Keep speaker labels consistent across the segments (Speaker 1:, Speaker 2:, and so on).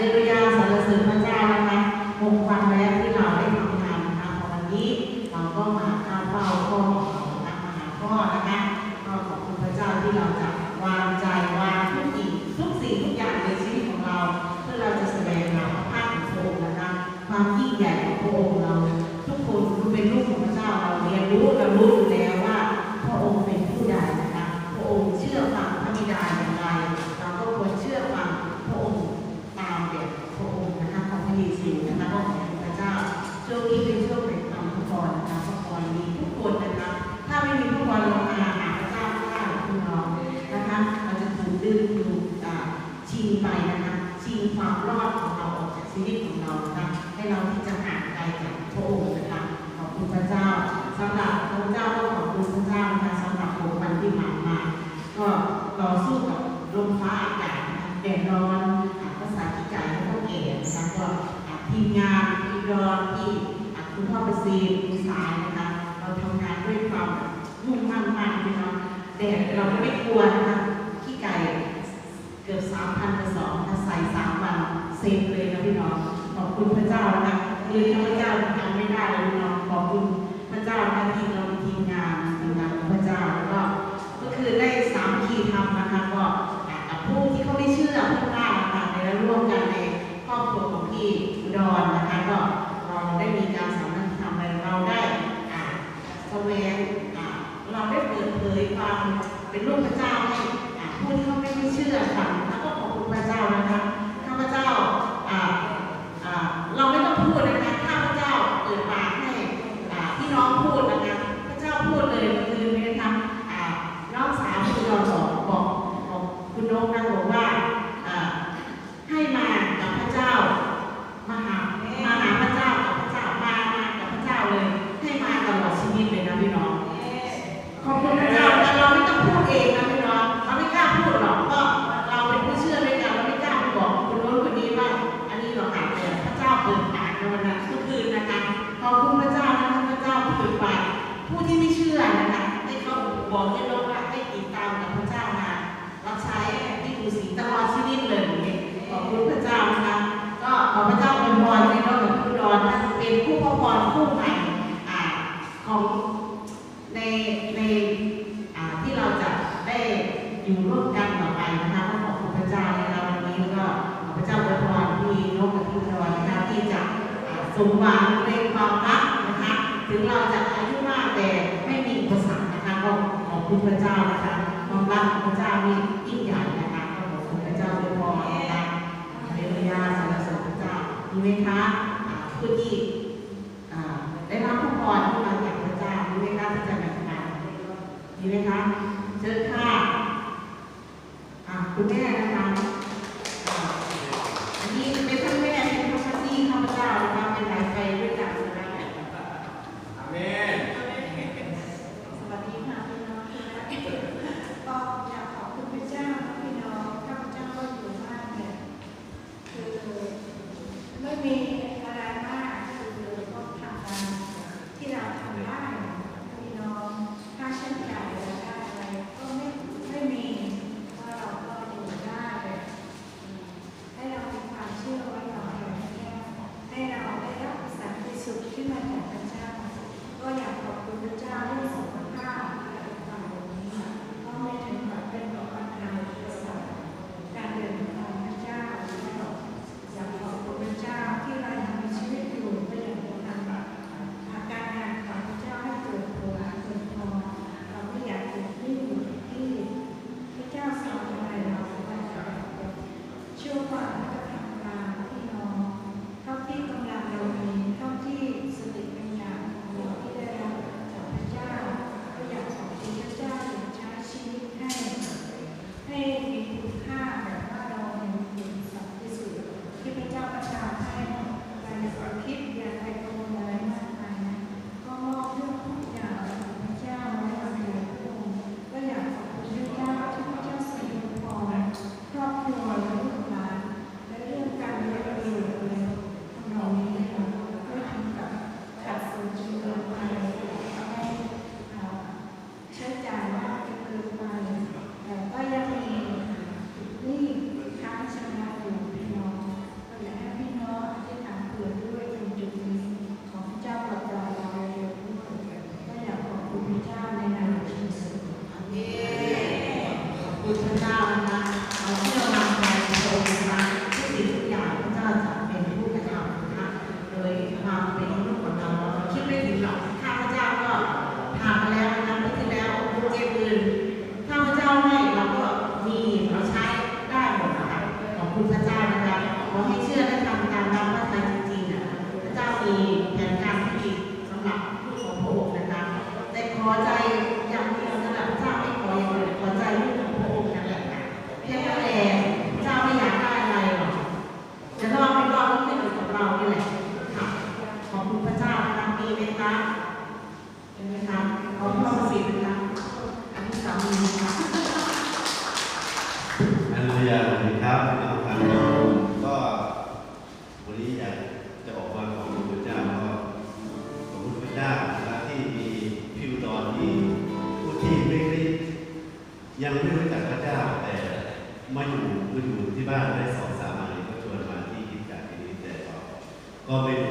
Speaker 1: เลลูยาสรรเสริญพระเจ้านะคะหกวันแล้วที่เราได้ทำงานนะคะพอวันนี้เราก็มาข้าเฝ้าพ่องนะคะมาหาพ่อนะคะก็ขอบคุณพระเจ้าที่เราจะวางใจ ไปนะคะชิงความรอดของเราออกจากชีวิตของเรานะคะให้เราที่จะห่างไกลจากพระองค์นะคะขอบคุณพระเจ้าสำหรับพระเจ้าก็ขอบคุณพระเจ้านะคะสำหรับหกวันที่ผ่านมา ก็ต่อสู้กับลมฟ้าอากาศแดดร้อนภาษาที่จ่ายให้พ่อแก่นะคะก็ทีมงานทีมรอนที่คุณพ่อประสิทธิ์คุณสายนะคะเราทำงานด้วยความมุ่งมั่นมากเลยเนาะแดดเราไม่กลัวนะคะขี้ไก่เกือบสามพันกระสอบถ้าใส่สามวัน เซฟเลยนะพี่น้องขอบคุณพระเจ้านะคะคือพระเจ้าทำไม่ได้เลยพี่น้องขอบคุณพระเจ้านะที่เราทีมงานทีมงานของพระเจ้าแล้วก็ก็คือได้สามคีทำนะคะก็กับผู้ที่เขาไม่เชื่อเพื่อนบ้านนะคะในร่วมกันในครอบครัวของพี่ดรนนะคะก็เราได้มีการสามัคคีทำไรเราได้แสวงเราได้เปิดเผยความเป็นลูกพระเจ้าให้ผู้ที่เขาไม่ได้เชื่อฟังแล้วก็ขอบคุณพระเจ้านะคะข้าพเจ้า มหวังในความรักนะคะ ถึงเราจะอายุมากแต่ไม่มีอุปสรรคนะคะก็ขอบคุณพระเจ้านะคะความรักของพระเจ้านี่ยิ่งใหญ่นะคะขอบคุณพระเจ้าอวยพรนะคะฮาเลลูยาสรรสริญพระเจ้ามีไหมคะผู้ที่ได้รับพระพรที่มาจากพระเจ้ามีไหมคะที่จะแบ่งปันมีไหมคะเชิญค่ะ
Speaker 2: อ่า
Speaker 3: คุณแม่
Speaker 1: นะคะ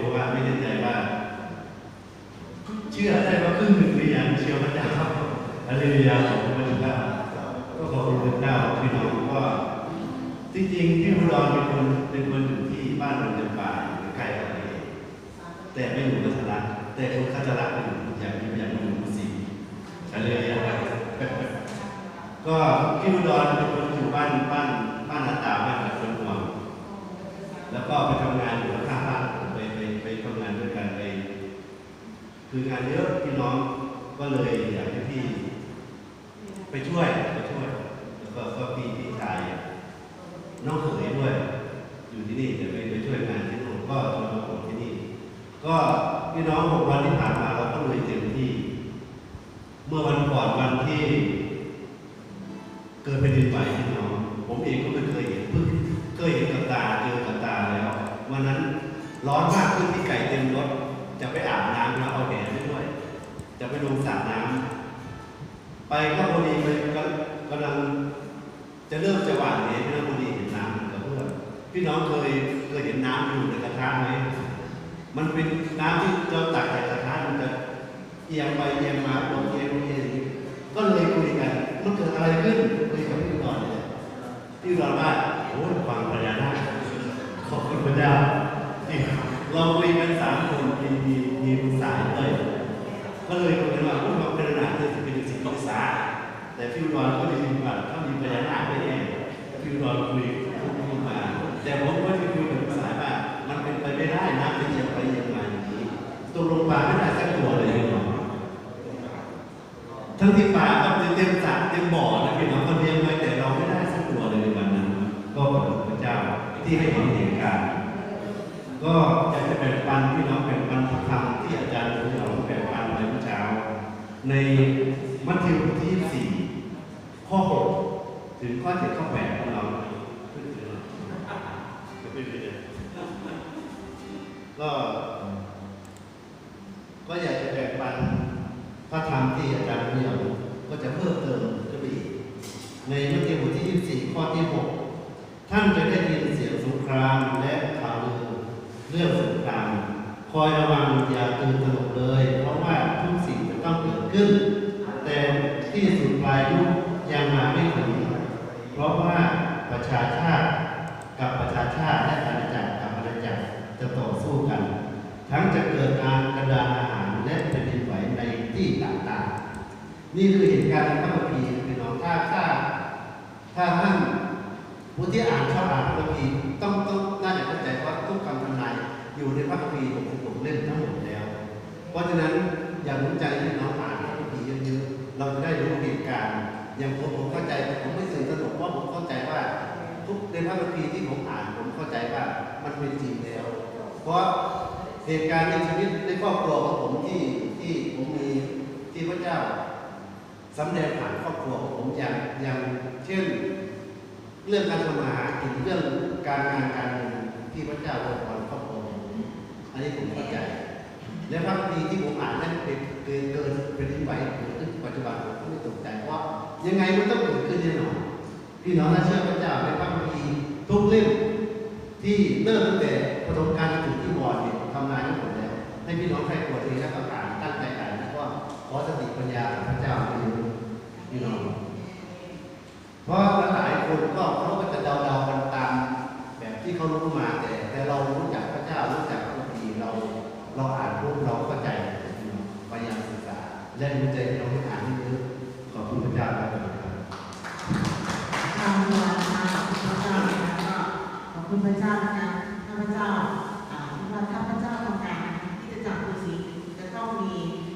Speaker 1: รู้ว่าไม่แน่ใจว่า เชื่
Speaker 4: อได้ว่าครึ่งหนึ่งหรือยังเชื่อพระเจ้าอะไรอย่าขอบคุณพระเจ้าก็ขอบคุณพระเจ้าพี่น้องก็จริงๆพี่อุดรเป็นคนเป็นคนอยู่ที่บ้านเราจำปาอยู่ใกล้กับนี่แต่ไม่อยู่กัชระแต่คนกัชระไปอยู่อย่างนี้อย่างนี้อยู่สี่อะไรอย่างเงี้ยก็พี่อุดรเป็นคนอยู่บ้านบ้านบ้านนาตาบ้านกับคนห่วงแล้วก็ไปทำงานอยู่ข้างบ้าน ทำงานด้วยกันไปคืองานเยอะพี่น้องก็เลยอยากให้พี่ไปช่วยไปช่วย แล้วก็ก็พี่พี่ชายน้องเขยด้วย อยู่ที่นี่เดี๋ยวไปไปช่วยงานที่นู่นก็ชวนมาผมที่นี่ ก็พี่น้องหกวันที่ผ่านมาเราก็เลยเต็มที่ เมื่อวันก่อนวันที่ เกิดแผ่นดินไหวพี่น้อง ผมเองก็ไม่เคยเห็นเพิ่งเคยเห็นกับตาเจอกับตาแล้ววันนั้นร้อนมากขึ้นที่ไก่เต็มรถ จะไปอาบน้ำแล้วเอาแหไปด้วย จะไปลงสระน้ำ ไปก็พอดีไปกำกำลังจะเริ่มจะหวานเหพี่น้องพอดีเห็นน้ำกับเพื่อนพี่น้องเคยเคยเห็นน้ำอยู่ในกระทะไหมมัน เป็นน้ำที่เราตักจากกระทะมันจะเอียงไปเอียงมาลงเอียงเอียงอย่างนี้ก็เลยคุยกันมันเกิดอะไรขึ้นคุยกับพี่ก่อนเลยพี่เราว่าโอ้ฟังพญานาคขอบคุณพระเจ้าที่เราคุยกันสามคนมีมีมีลูกสาวด้วยก็เลยคุยกันว่าพวกเราเป็นหนาที่จะเป็นสิ่งศึกษาแต่ฟิวดอนก็ได้ยินว่าถ้ามีพญานาคไม่แน่ฟิวดอนคุยพูดมา แต่ผมก็จะคุยกับ ไม่ได้นะเป็นอย่างไปอย่างมาอย่างนี้ตกลงปลาไม่ได้สักตัวเลยพี่น้อทั้งที่ป่าก็เต็มสระเต็มบ่อนะพี่น้องก็เลี้ยงไว้แต่เราไม่ได้สักตัวเลยในวันนั้น ก็ขอบพระเจ้าที่ให้เห็นเหตุการณ์ก็อยากจะแบ่งปันพี่น้องแบ่งปันธรรมที่อาจารย์ของเราแบ่งปันในเมื่อเช้า ในมัทธิวบทที่24ข้อ 6 ถึงข้อ7ข้อ8ของเราขึ้นถึง ก็ ก็อยากจะแบ่งปันพระธรรมที่อาจารย์เนี่ยก็จะเพิ่มเติมจะไปอีก ในมัทธิวบทที่ 24 ข้อที่ 6 ท่านจะได้ยินเสียงสงครามและข่าวลือเรื่องสงคราม คอยระวังอย่าตื่นตระหนกเลย เพราะว่าทุกสิ่งจะต้องเกิดขึ้น แต่ที่สุดปลายยุคยังมาไม่ถึง เพราะว่าประชาชาติกับประชาชาติและอาณาจักร จะต่อสู้กัน ทั้งจะเกิดการกระดานอาหารและแผ่นดินไหวในที่ต่างๆ นี่คือเหตุการณ์ในพระคัมภีร์พี่น้องถ้าถ้าถ้าท่านผู้ที่อ่านชอบอ่านพระคัมภีร์ต้องต้องน่าจะเข้าใจว่าทุกคำทำนายอยู่ในพระคัมภีร์66เล่มทั้งหมดแล้ว เพราะฉะนั้นอย่าสนใจที่น้องอ่านพระคัมภีร์เยอะๆเราจะได้รู้เหตุการณ์อย่างผมผมเข้าใจผมไม่สื่อสนุกว่าผมเข้าใจว่าทุกในพระคัมภีร์ที่ผมอ่านผมเข้าใจว่ามันเป็นจริงแล้ว เพราะเหตุการณ์ในชีวิตในครอบครัวของผมที่ที่ผมมีที่พระเจ้าสำแดงผ่านครอบครัวของผมอย่างอย่างเช่น เรื่องการทำมาหากินเรื่องการงานการเงินที่พระเจ้าอวยพรครอบครัวผมอันนี้ผมเข้าใจ และพระคัมภีร์ที่ผมอ่านนั้นเป็นเกินเกินเป็นที่ไหวเกิดขึ้นปัจจุบันผมก็ไม่ตกใจเพราะว่า ยังไงมันต้องเกิดขึ้นแน่นอนพี่น้องถ้าเชื่อพระเจ้าในพระคัมภีร์ทุกเล่มที่เริ่มตั้งแต่ ประสบการณ์ถึงที่บอร์ดเนี่ยทำงานให้หมดแล้ว ให้พี่น้องใครปวดทีนักระกาศตั้งใจอ่นแล้วก็ขอสติปัญญาพระเจ้าเป็นพี่น้องเพราะหลายคนก็เขาก็จะเดาเๆกันตามแบบที่เขารู้มาแต่ แต่เรารู้จักพระเจ้ารู้จักพระดีเราเราอ่านรูปเราเข้าใจพยายามศึกษาและรู้ใจเราให้อ่านที่เยอขอบคุณพระเจ้าครับ
Speaker 1: ขอบคุณพระเจ้านะคะขอบคุณพระเจ้านะคะ พระเจ้าว่าถ้าพระเจ้าทำงานที่จะจับตัวสิจะต้องมี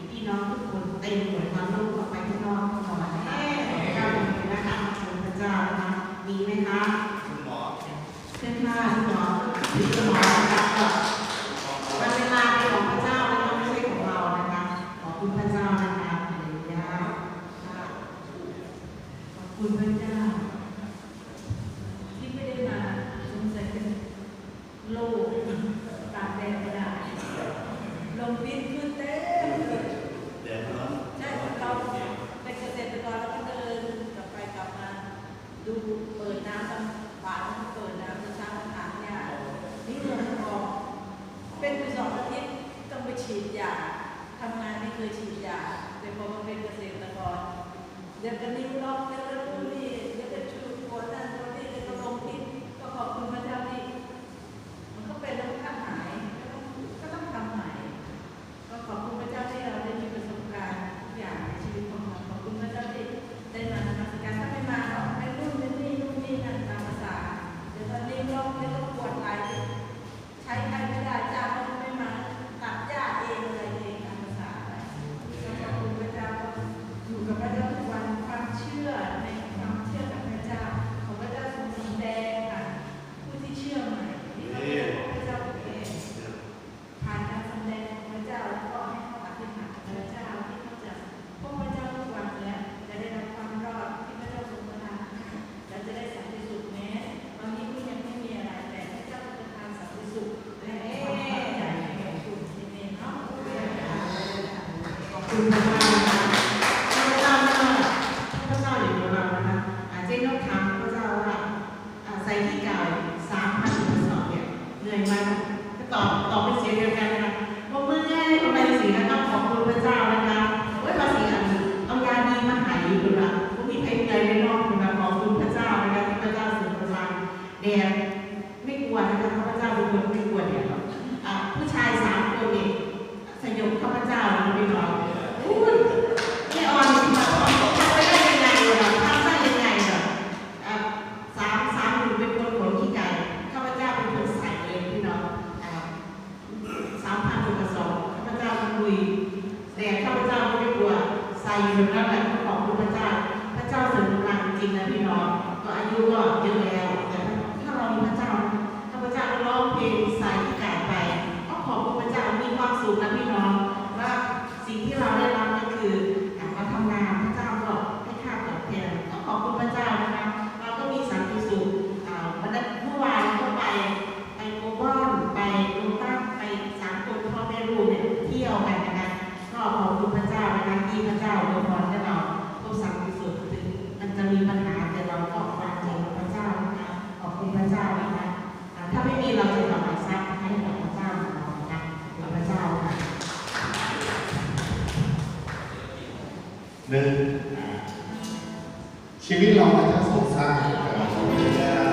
Speaker 1: พี่น้องทุกคนเต็มหมดความรู้ออกไปข้างนอกตลอดนะคะข้าพนะคะพระเจ้านะคะมีไหมคะ
Speaker 2: คุณหมอ
Speaker 1: เช่นค่ะคุณ
Speaker 3: หมอ ยฉีดยาแต่พอมาเป็นเกษตรกรเดี๋ยวก็นิ้อกเดี๋ยวก็นู่นี่เดี๋ยวก็ชูหัวนั่นตัวนี้เดี๋ยวลงทิ้งก็ขอบคุณ ชีวิตเราอาจจะสงสารแต่าไ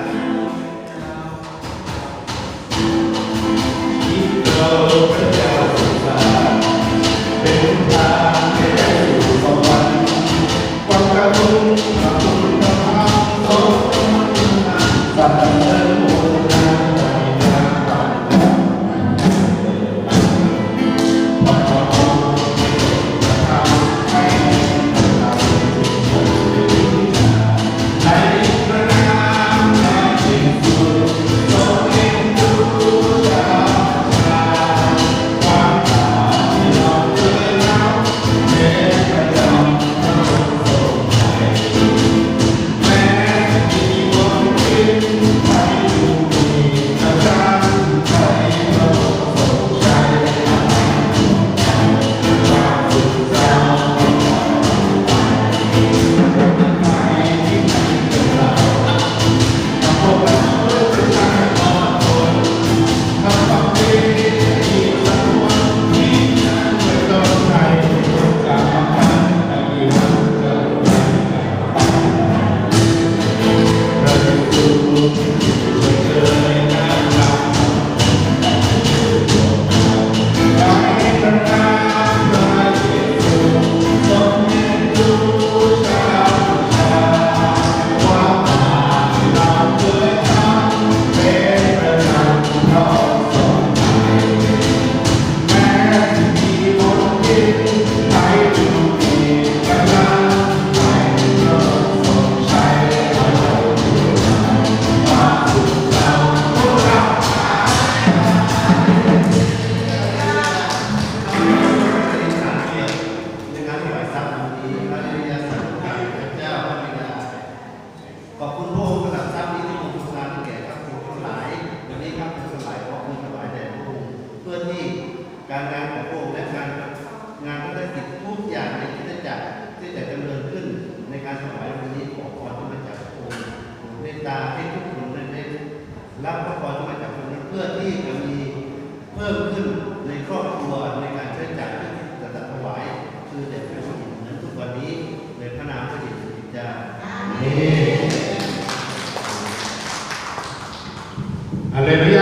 Speaker 3: Aleluya.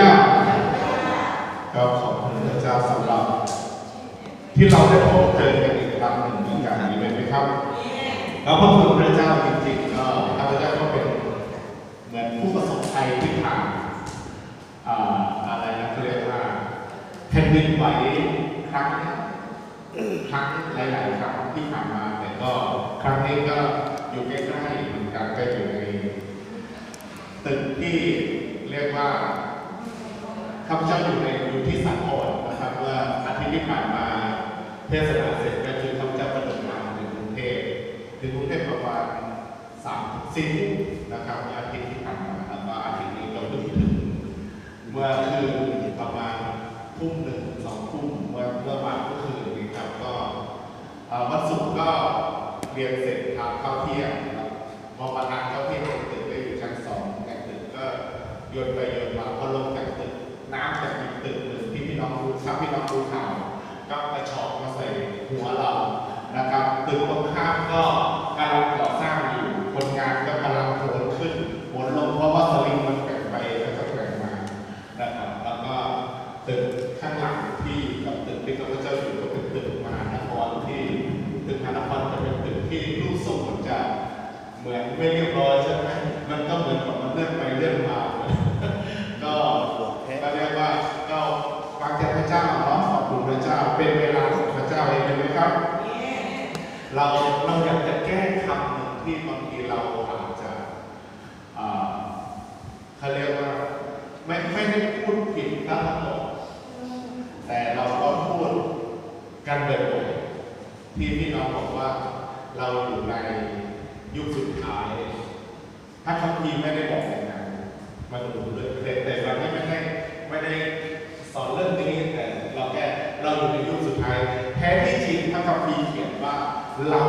Speaker 3: ข้า
Speaker 1: พเจ้าอยู่ในอยู่ที่สังอ่อนนะครับเมื่ออาทิตย์ที่ผ่านมาเทศนาเสร็จก็คือข้าพเจ้า
Speaker 5: ประดินทาง
Speaker 4: ถึงกรุ
Speaker 5: งเทพถึงกรุงเทพประมาณสามสี่ทุ่มนะครับอาทิตย์ที่ผ่านมาวก็อาทิตย์นี้เราเพิ่งถึงเมื่อคืนประมาณทุ่มหนึ่งสองทุ่มเมื่อเมื่อวานก็คือนี้ครับก็วันศุกร์ก็เรียนเสร็จทานข้าวเที่ยงครับพอมาทานข้าวเที่ยงตึกได้อยู่ชั้นสองแต่ตึกก็โยนไปโยนมาพอลง ก็ไปเฉากมาใส่หัวเรา เราอยู่ในยุคสุดท้าย ถ้าคำพีร์ไม่ได้บอกอย่างนั้นมันดูเลยแต่แต่เราไม่ได้ไม่ได้สอนเรื่องนี้แต่เราแค่เราอยู่ในยุคสุดท้าย แท้ที่จริงถ้าคำพีร์เขียนว่าเรา